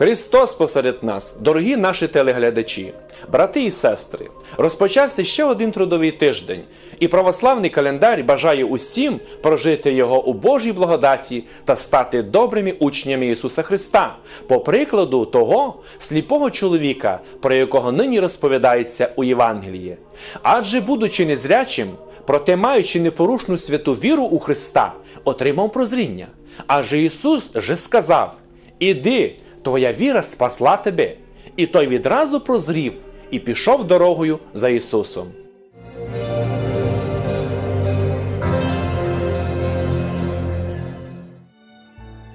Христос посеред нас, дорогі наші телеглядачі, брати і сестри, розпочався ще один трудовий тиждень, і православний календар бажає усім прожити його у Божій благодаті та стати добрими учнями Ісуса Христа, по прикладу того сліпого чоловіка, про якого нині розповідається у Євангелії. Адже, будучи незрячим, проте маючи непорушну святу віру у Христа, отримав прозріння. Адже Ісус же сказав: Іди, твоя віра спасла тебе. І той відразу прозрів і пішов дорогою за Ісусом.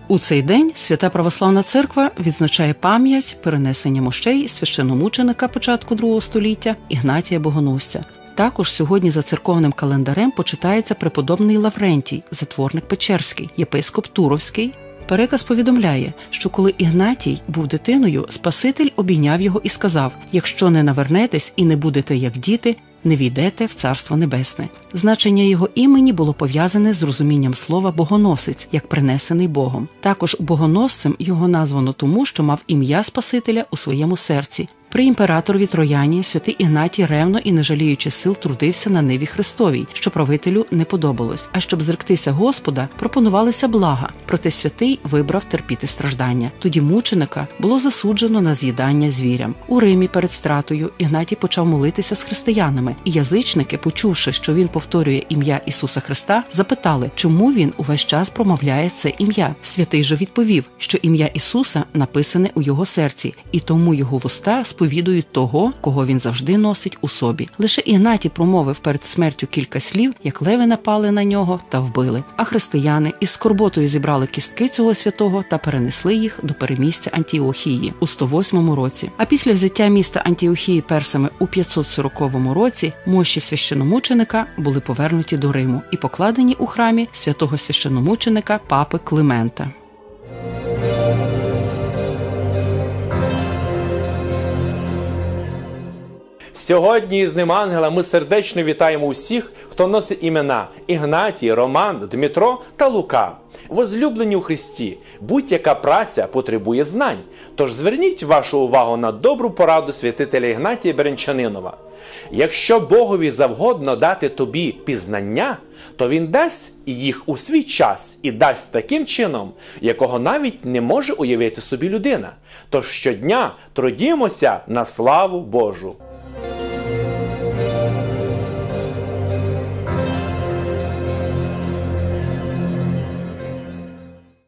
У цей день Свята Православна Церква відзначає пам'ять перенесення мощей священомученика початку другого століття Ігнатія Богоносця. Також сьогодні за церковним календарем почитається преподобний Лаврентій, затворник Печерський, єпископ Туровський. Переказ повідомляє, що коли Ігнатій був дитиною, Спаситель обійняв його і сказав: якщо не навернетесь і не будете як діти, не війдете в Царство Небесне. Значення його імені було пов'язане з розумінням слова богоносець, як принесений Богом. Також богоносцем його названо тому, що мав ім'я Спасителя у своєму серці. При імператорові Трояні святий Ігнатій ревно і не жаліючи сил трудився на ниві Христовій, що правителю не подобалось. А щоб зректися Господа, пропонувалися блага, проте святий вибрав терпіти страждання. Тоді мученика було засуджено на з'їдання звірям. У Римі перед стратою Ігнатій почав молитися з християнами, і язичники, почувши, що він повторює ім'я Ісуса Христа, запитали, чому він увесь час промовляє це ім'я. Святий же відповів, що ім'я Ісуса написане у його серці, і тому його вуста сповідують того, кого він завжди носить у собі. Лише Ігнатій промовив перед смертю кілька слів, як леви напали на нього та вбили. А християни із скорботою зібрали кістки цього святого та перенесли їх до перемістя Антіохії у 108 році. А після взяття міста Антіохії персами у 540 році мощі священомученика були повернуті до Риму і покладені у храмі святого священомученика папи Климента. Сьогодні з ним ангела ми сердечно вітаємо усіх, хто носить імена Ігнатій, Роман, Дмитро та Лука. Возлюблені у Христі, будь-яка праця потребує знань. Тож зверніть вашу увагу на добру пораду святителя Ігнатія Беренчанинова. Якщо Богові завгодно дати тобі пізнання, то він дасть їх у свій час і дасть таким чином, якого навіть не може уявити собі людина. Тож щодня трудімося на славу Божу.